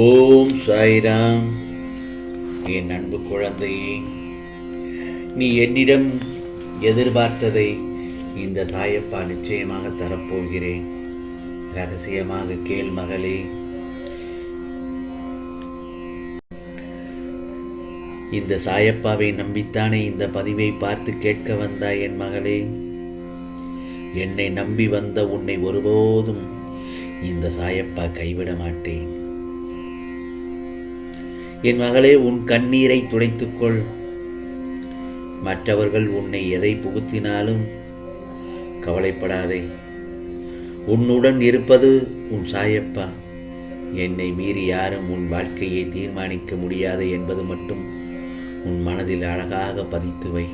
ஓம் சாய்ராம். என் அன்பு குழந்தையே நீ என்னிடம் எதிர்பார்த்ததை இந்த சாயப்பா நிச்சயமாக தரப்போகிறேன். ரகசியமாக கேள் மகளே. இந்த சாயப்பாவை நம்பித்தானே இந்த பதிவை பார்த்து கேட்க வந்தாய் என் மகளே. என்னை நம்பி வந்த உன்னை ஒருபோதும் இந்த சாயப்பா கைவிட மாட்டேன். என் மகளே உன் கண்ணீரை துடைத்துக்கொள். மற்றவர்கள் உன்னை எதை புகுத்தினாலும் கவலைப்படாதே. உன்னுடன் இருப்பது உன் சாயப்பா. என்னை மீறி யாரும் உன் வாழ்க்கையை தீர்மானிக்க முடியாது என்பது மட்டும் உன் மனதில் அழகாக பதித்து வை.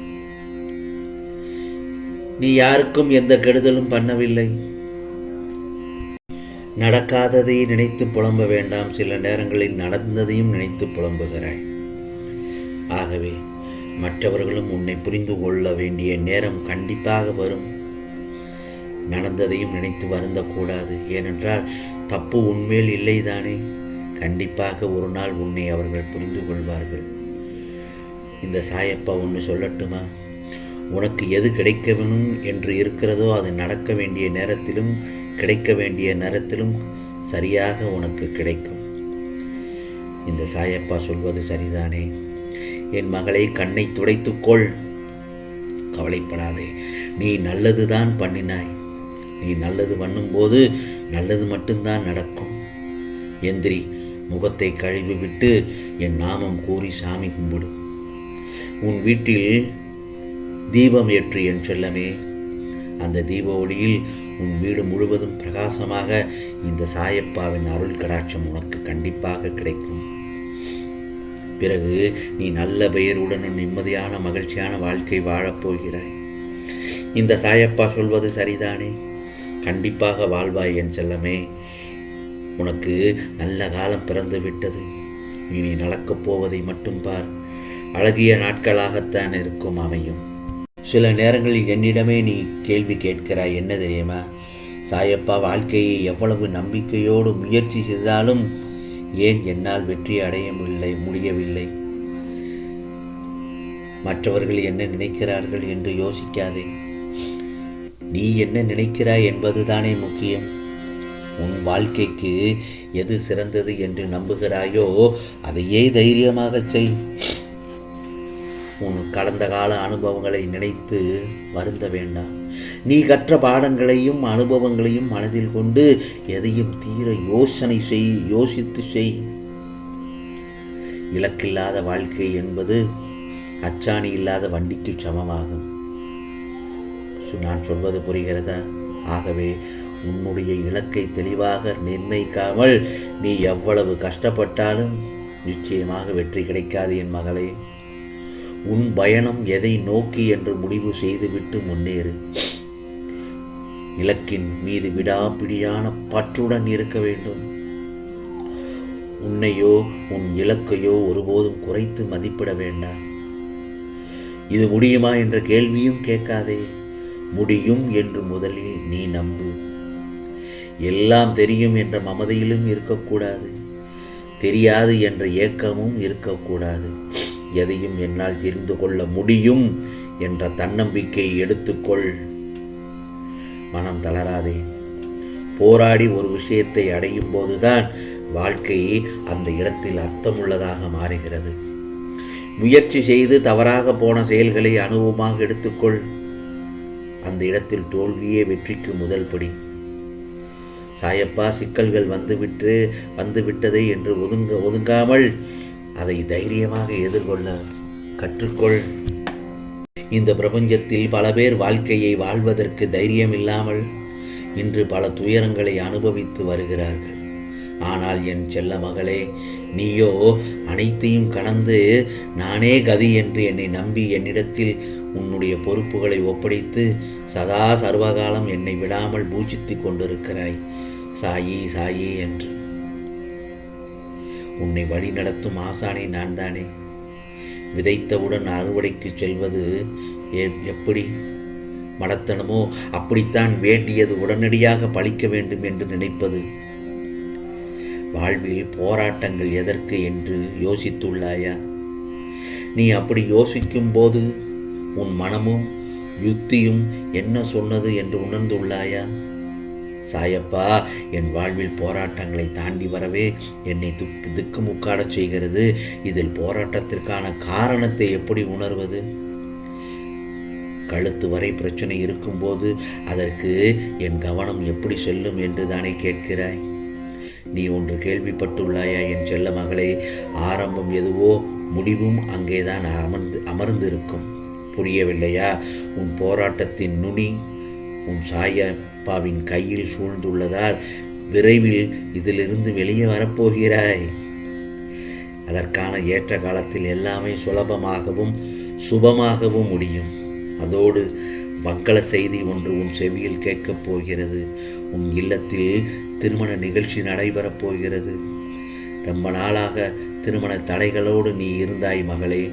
நீ யாருக்கும் எந்த கெடுதலும் பண்ணவில்லை. நடக்காததை நினைத்து புலம்ப வேண்டாம். சில நேரங்களில் நடந்ததையும் நினைத்து புலம்புகிறாய். ஆகவே மற்றவர்களும் உன்னை புரிந்து கொள்ள வேண்டிய நேரம் கண்டிப்பாக வரும். நடந்ததையும் நினைத்து வருந்தக்கூடாது. ஏனென்றால் தப்பு உன்மேல் இல்லைதானே. கண்டிப்பாக ஒரு நாள் உன்னை அவர்கள் புரிந்து கொள்வார்கள். இந்த சாயப்பா ஒன்று சொல்லட்டுமா? உனக்கு எது கிடைக்க வேணும் என்று இருக்கிறதோ அது நடக்க வேண்டிய நேரத்திலும் கிடைக்க வேண்டிய நேரத்திலும் சரியாக உனக்கு கிடைக்கும். இந்த சாயப்பா சொல்வது சரிதானே? என் மகளை கண்ணை துடைத்துக்கொள் கவலைப்படாதே. நீ நல்லதுதான் பண்ணினாய். நீ நல்லது பண்ணும்போது நல்லது மட்டும்தான் நடக்கும். எந்திரி முகத்தை கழுவி விட்டு என் நாமம் கூறி சாமி கும்பிடு. உன் வீட்டில் தீபம் ஏற்று என் செல்லமே. அந்த தீப ஒளியில் உன் வீடு முழுவதும் பிரகாசமாக இந்த சாயப்பாவின் அருள் கடாட்சம் உனக்கு கண்டிப்பாக கிடைக்கும். பிறகு நீ நல்ல பெயருடனும் நிம்மதியான மகிழ்ச்சியான வாழ்க்கை வாழப்போகிறாய் இந்த சாயப்பா சொல்வது சரிதானே? கண்டிப்பாக வாழ்வாய் என் செல்லமே. உனக்கு நல்ல காலம் பிறந்து விட்டது. இனி நடக்கப் போவதை மட்டும் பார். அழகிய நாட்களாகத்தான் இருக்கும் அமையும். சில நேரங்களில் என்னிடமே நீ கேள்வி கேட்கிறாய். என்ன தெரியுமா? சாயப்பா வாழ்க்கையை எவ்வளவு நம்பிக்கையோடு முயற்சி செய்தாலும் ஏன் என்னால் வெற்றி அடையவில்லை முடியவில்லை? மற்றவர்கள் என்ன நினைக்கிறார்கள் என்று யோசிக்காதே. நீ என்ன நினைக்கிறாய் என்பதுதானே முக்கியம். உன் வாழ்க்கைக்கு எது சிறந்தது என்று நம்புகிறாயோ அதையே தைரியமாக செய். உன் கடந்த கால அனுபவங்களை நினைத்து வருந்த வேண்டாம். நீ கற்ற பாடங்களையும் அனுபவங்களையும் மனதில் கொண்டு எதையும் தீர யோசனை செய் யோசித்து செய். இலக்கில்லாத வாழ்க்கை என்பது அச்சாணி இல்லாத வண்டிக்கு சமமாகும். நான் சொல்வது புரிகிறதா? ஆகவே உன்னுடைய இலக்கை தெளிவாக நிர்ணயிக்காமல் நீ எவ்வளவு கஷ்டப்பட்டாலும் நிச்சயமாக வெற்றி கிடைக்காது என் மகளே. உன் பயணம் எதை நோக்கி என்று முடிவு செய்துவிட்டு முன்னேறு. இலக்கின் மீது விடாப்பிடியான பற்றுடன் இருக்க வேண்டும். உன்னையோ உன் இலக்கையோ ஒருபோதும் குறைத்து மதிப்பிட வேண்டாம். இது முடியுமா என்ற கேள்வியும் கேட்காதே. முடியும் என்று முதலில் நீ நம்பு. எல்லாம் தெரியும் என்ற மமதையிலும் இருக்கக்கூடாது. தெரியாது என்ற ஏக்கமும் இருக்கக்கூடாது. எதையும் என்னால் தெரிந்து கொள்ள முடியும் என்ற தன்னம்பிக்கையை எடுத்துக்கொள். மனம் தளராதே. போராடி ஒரு விஷயத்தை அடையும் போதுதான் வாழ்க்கை அந்த இடத்தில் அர்த்தமுள்ளதாக மாறுகிறது. முயற்சி செய்து தவறாக போன செயல்களை அனுபவமாக எடுத்துக்கொள். அந்த இடத்தில் தோல்வியே வெற்றிக்கு முதல் படி. சாயப்பா சிக்கல்கள் வந்துவிட்டு வந்துவிட்டதே என்று ஒதுங்க ஒதுங்காமல் அதை தைரியமாக எதிர்கொள்ள கற்றுக்கொள். இந்த பிரபஞ்சத்தில் பல பேர் வாழ்க்கையை வாழ்வதற்கு தைரியம் இல்லாமல் இன்று பல துயரங்களை அனுபவித்து வருகிறார்கள். ஆனால் என் செல்ல மகளே நீயோ அனைத்தையும் கடந்து நானே கதி என்று என்னை நம்பி என்னிடத்தில் உன்னுடைய பொறுப்புகளை ஒப்படைத்து சதா சர்வகாலம் என்னை விடாமல் பூஜித்து கொண்டிருக்கிறாய். சாயி சாயி என்று. உன்னை வழி நடத்தும் ஆசானே நான் தானே விதைத்தவுடன் அறுவடைக்கு செல்வது எப்படி? மடத்தனமோ? அப்படித்தான் வேண்டியது உடனடியாக பழிக்க வேண்டும் என்று நினைப்பது. வாழ்வில் போராட்டங்கள் எதற்கு என்று யோசித்துள்ளாயா? நீ அப்படி யோசிக்கும்போது உன் மனமும் யுத்தியும் என்ன சொன்னது என்று உணர்ந்துள்ளாயா? சாயப்பா என் வாழ்வில் போராட்டங்களை தாண்டி வரவே என்னை துக்கு திக்குமுக்காடச் செய்கிறது. இதில் போராட்டத்திற்கான காரணத்தை எப்படி உணர்வது? கழுத்து வரை பிரச்சனை இருக்கும்போது அதற்கு என் கவனம் எப்படி செல்லும் என்று தானே கேட்கிறாய். நீ ஒன்று கேள்விப்பட்டுள்ளாயா? என் செல்ல மகளே ஆரம்பம் எதுவோ முடிவும் அங்கேதான் அமர்ந்து அமர்ந்திருக்கும். புரியவில்லையா? உன் போராட்டத்தின் நுனி உன் சாயப்பாவின் கையில் சூழ்ந்துள்ளதால் விரைவில் இதிலிருந்து வெளியே வரப்போகிறாய். அதற்கான ஏற்ற காலத்தில் எல்லாமே சுலபமாகவும் சுபமாகவும் முடியும். அதோடு மங்கள செய்தி ஒன்று உன் செவியில் கேட்கப் போகிறது. உன் இல்லத்தில் திருமண நிகழ்ச்சி நடைபெறப் போகிறது. ரொம்ப நாளாக திருமண தடைகளோடு நீ இருந்தாய் மகளே.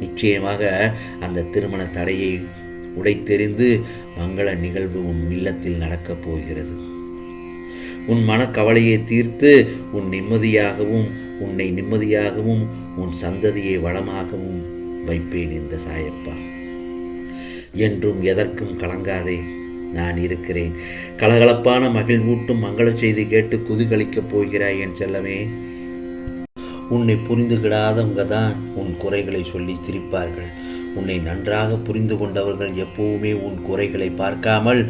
நிச்சயமாக அந்த திருமண தடையை உடைத்தெறிந்து மங்கள நிகழ்வு உன் இல்லத்தில் நடக்கப் போகிறது. உன் மனக்கவலையை தீர்த்து உன் நிம்மதியாகவும் உன்னை நிம்மதியாகவும் உன் சந்ததியை வளமாகவும் வைப்பேன் இந்த சாயப்பா. என்றும் எதற்கும் கலங்காதே நான் இருக்கிறேன். கலகலப்பான மகிழ்வூட்டும் மங்கள செய்தி கேட்டு குதூகலிக்கப் போகிறாய் என் செல்லமே. உன்னை புரிந்துகிடாதவங்க தான் உன் குறைகளை சொல்லி சிரிப்பார்கள் உன்னை நன்றாக புரிந்து கொண்டவர்கள் எப்பவுமே உன் குறைகளை பார்க்காமல்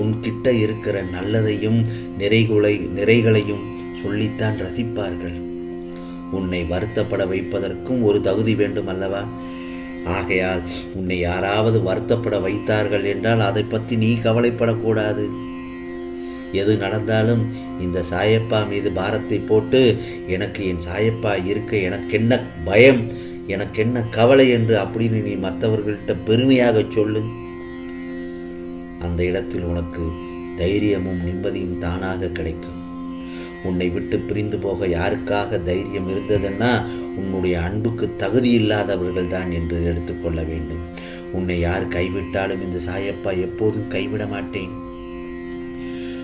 உன்கிட்ட இருக்கிற நல்லதையும் நிறைகுலை நிறைகளையும் சொல்லித்தான் ரசிப்பார்கள். உன்னை வருத்தப்பட வைப்பதற்கும் ஒரு தகுதி வேண்டும் அல்லவா? ஆகையால் உன்னை யாராவது வருத்தப்பட வைத்தார்கள் என்றால் அதை பற்றி நீ கவலைப்படக்கூடாது. எது நடந்தாலும் இந்த சாயப்பா மீது பாரத்தை போட்டு எனக்கு என் சாயப்பா இருக்க எனக்கு என்ன பயம்? எனக்கு என்ன கவலை என்று அப்படின்னு நீ மற்றவர்கள்ட்ட பெருமையாக சொல்லு. அந்த இடத்தில் உனக்கு தைரியமும் நிம்மதியும் தானாக கிடைக்கும். உன்னை விட்டு பிரிந்து போக யாருக்காக தைரியம் இருந்ததுன்னா உன்னுடைய அன்புக்கு தகுதி இல்லாதவர்கள் தான் என்று எடுத்துக்கொள்ள வேண்டும். உன்னை யார் கைவிட்டாலும் இந்த சாயப்பா எப்போதும் கைவிட மாட்டேன்.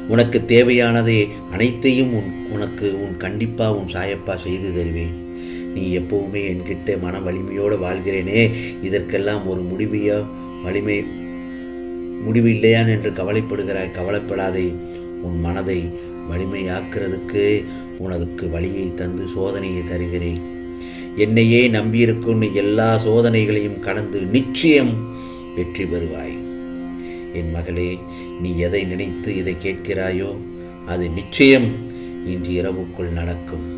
உனக்கு தேவையானதை அனைத்தையும் உன் உனக்கு உன் கண்டிப்பாக உன் சாயப்பா செய்து தருவேன். நீ எப்பவுமே என்கிட்ட மன வலிமையோடு வாழ்கிறேனே. இதற்கெல்லாம் ஒரு முடிவையோ? வலிமை முடிவு இல்லையான் என்று கவலைப்படுகிறாய் கவலைப்படாதே. உன் மனதை வலிமையாக்குறதுக்கு உனக்கு வழியை தந்து சோதனையை தருகிறேன். என்னையே நம்பியிருக்கும் எல்லா சோதனைகளையும் கடந்து நிச்சயம் வெற்றி பெறுவாய். என் மகளே நீ எதை நினைத்து இதை கேட்கிறாயோ அது நிச்சயம் இன்று இரவுக்குள் நடக்கும்.